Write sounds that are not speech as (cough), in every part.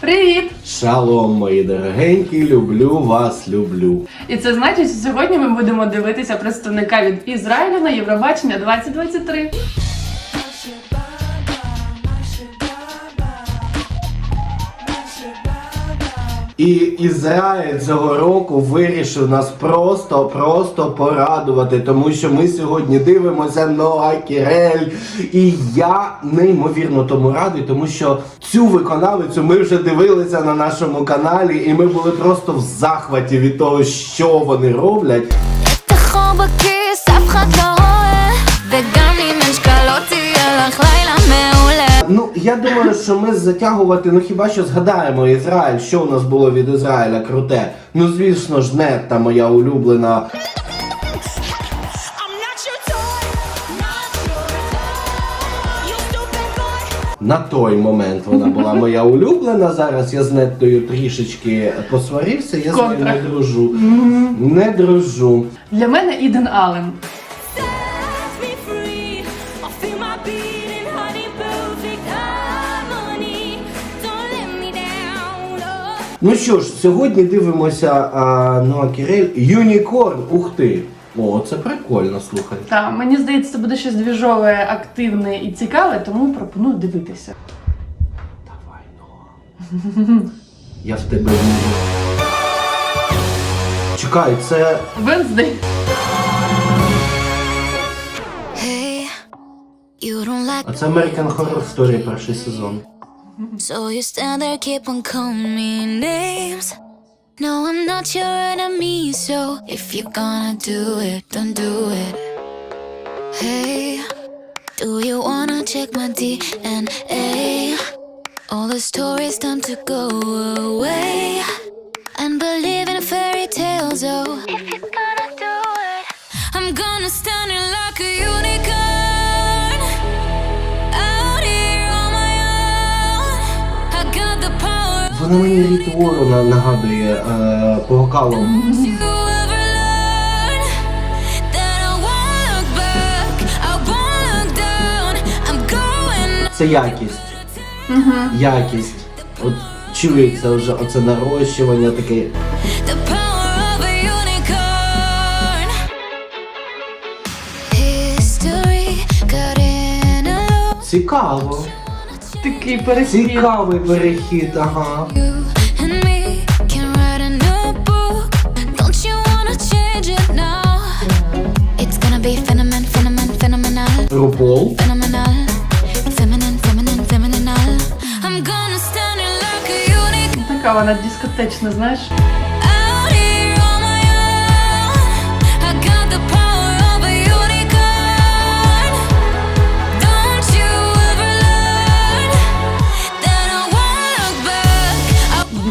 Привіт! Шалом, мої дорогенькі, люблю вас, люблю. І це значить, що сьогодні ми будемо дивитися представника від Ізраїлю на Євробачення 2023. І Ізраїль цього року вирішив нас просто-просто порадувати, тому що ми сьогодні дивимося Ноа Кірель. І я неймовірно тому радий, тому що цю виконавицю ми вже дивилися на нашому каналі, і ми були просто в захваті від того, що вони роблять. Я думаю, що ми затягувати, ну хіба що згадаємо Ізраїль, що у нас було від Ізраїля круте. Ну, звісно ж, нетта моя улюблена. На той момент вона була моя улюблена. Зараз я з неттою трішечки посварився, я з нею не дружу. Не дружу. Для мене Іден Аллен. Ну що ж, сьогодні дивимося а, Ноа Кірель Юнікорн. Ух ти! О, це прикольно, слухай. Та мені здається, це буде щось двіжове, активне і цікаве, тому пропоную дивитися. Давай, Ноа. (laughs) Я в тебе вірю. Чекай, це. Венздей. А це American Horror Story перший сезон. So you stand there, keep on calling me names. No, I'm not your enemy, so if you're gonna do it, don't do it. Hey, do you wanna check my DNA? All the stories time to go away and believe in fairy tales. Oh, мені Ворона нагадує е, по вокалу. Це якість. Якість. От чується вже оце нарощування таке. Цікаво. Такий перехід. Цікавий перехід, ага. You and me can write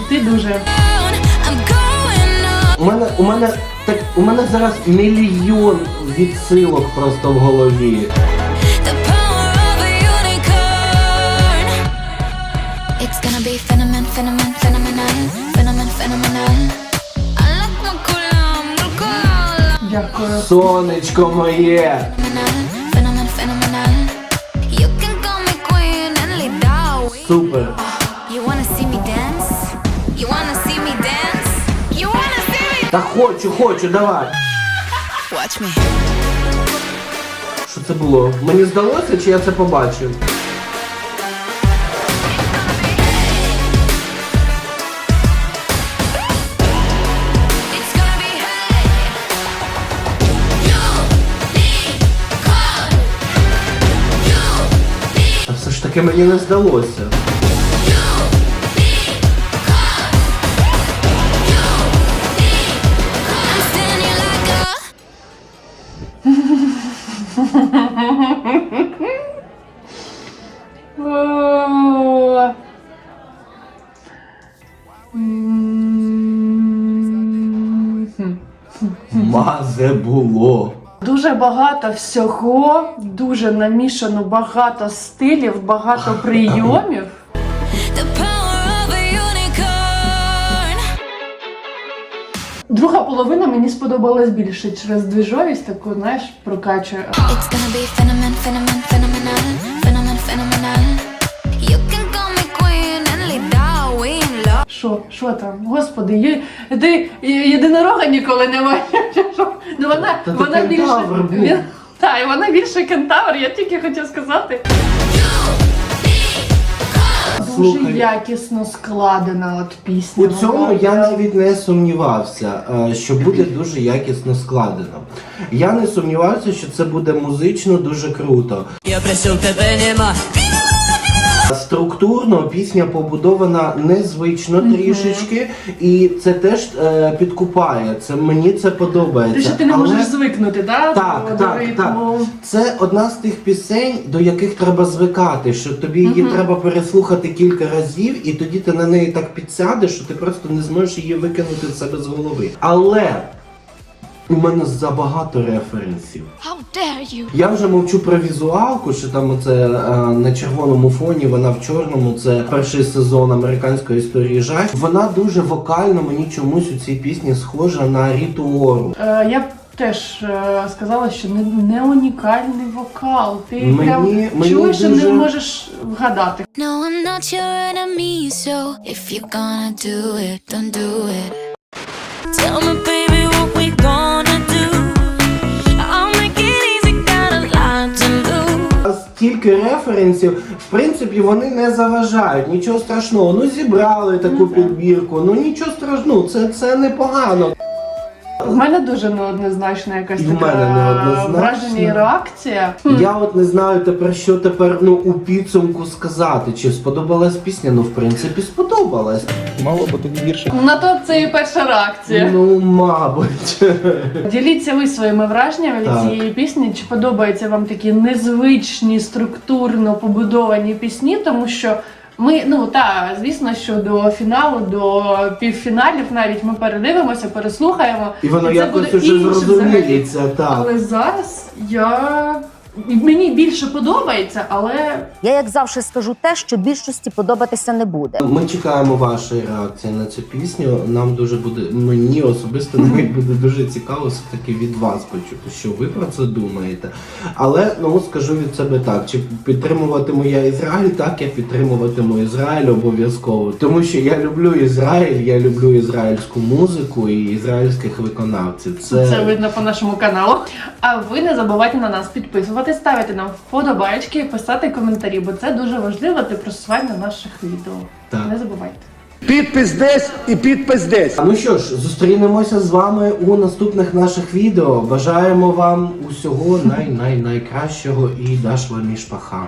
Ти дуже. У мене, у мене так, у мене зараз мільйон відсилок просто в голові. The power of a Та хочу, хочу, давай. Watch me. Що це було? Мені здалося, чи я це побачив? It's gonna be hey. Unicorn. You, Та все ж таки мені не здалося. Мазе було. Дуже багато всього, дуже намішано багато стилів, багато прийомів. Друга половина мені сподобалась більше через двіжовість, таку, знаєш, прокачує. It's gonna be phenomen, phenomen, phenomenal, Що? Що там? Господи, є, ти єдинорога ніколи не бачив? Ну вона, Та вона більше. кентавр. Він, та, і вона більше кентавр, я тільки хотів сказати. Дуже Слухай. якісно складена от пісня. У цьому вона. я навіть не сумнівався, е, що буде дуже якісно складено. Я не сумнівався, що це буде музично дуже круто. Я просил тебе нема Структурно пісня побудована незвично трішечки, і це теж е, підкупає. Це мені це подобається. Ти що ти не Але можеш звикнути, да? Так, до, так, до ритму? це одна з тих пісень, до яких треба звикати, що тобі її треба переслухати кілька разів, і тоді ти на неї так підсядеш, що ти просто не зможеш її викинути з себе з голови. Але у мене забагато референсів. How dare you? Я вже мовчу про візуалку, що там оце е, на червоному фоні, вона в чорному. Це перший сезон американської історії жах. Вона дуже вокально мені чомусь у цій пісні схожа на Ріту Ору. Е, я б теж е, сказала, що не, не унікальний вокал. Ти Мені- прям мені чуєш і не можеш вгадати. No, I'm not your enemy, so if you're gonna do it, don't do it. Tell me, baby, Стільки референсів, в принципі, вони не заважають. Нічого страшного. Ну зібрали таку підбірку. Ну нічого страшного, це, це непогано. В мене дуже неоднозначна якась І в така мене неоднозначна. враження і реакція. Я от не знаю тепер, що тепер ну у підсумку сказати. Чи сподобалась пісня? Ну, в принципі, сподобалась. Мало бути гірше. На то це і перша реакція. Ну, мабуть. (laughs) Діліться ви своїми враженнями від Так. цієї пісні. Чи подобаються вам такі незвичні, структурно побудовані пісні? Тому що ми, ну та звісно, що до фіналу, до півфіналів навіть ми передивимося, переслухаємо. І воно якось уже зрозуміється, так. Але зараз я мені більше подобається, але Я, як завжди, скажу те, що більшості подобатися не буде. Ми чекаємо вашої реакції на цю пісню. Нам дуже буде, мені особисто (laughs) навіть буде дуже цікаво все-таки від вас почути, що ви про це думаєте. Але ну скажу від себе так: чи підтримуватиму я Ізраїль, так я підтримуватиму Ізраїль обов'язково. Тому що я люблю Ізраїль, я люблю ізраїльську музику і ізраїльських виконавців. Це, це видно по нашому каналу. А ви не забувайте на нас підписувати, ставити нам вподобайки, писати коментарі, бо це дуже важливо для просування наших відео. Так. Не забувайте. Підпис десь і підпис десь. А Ну що ж, зустрінемося з вами у наступних наших відео. Бажаємо вам усього най-най-найкращого і дашла між пахами.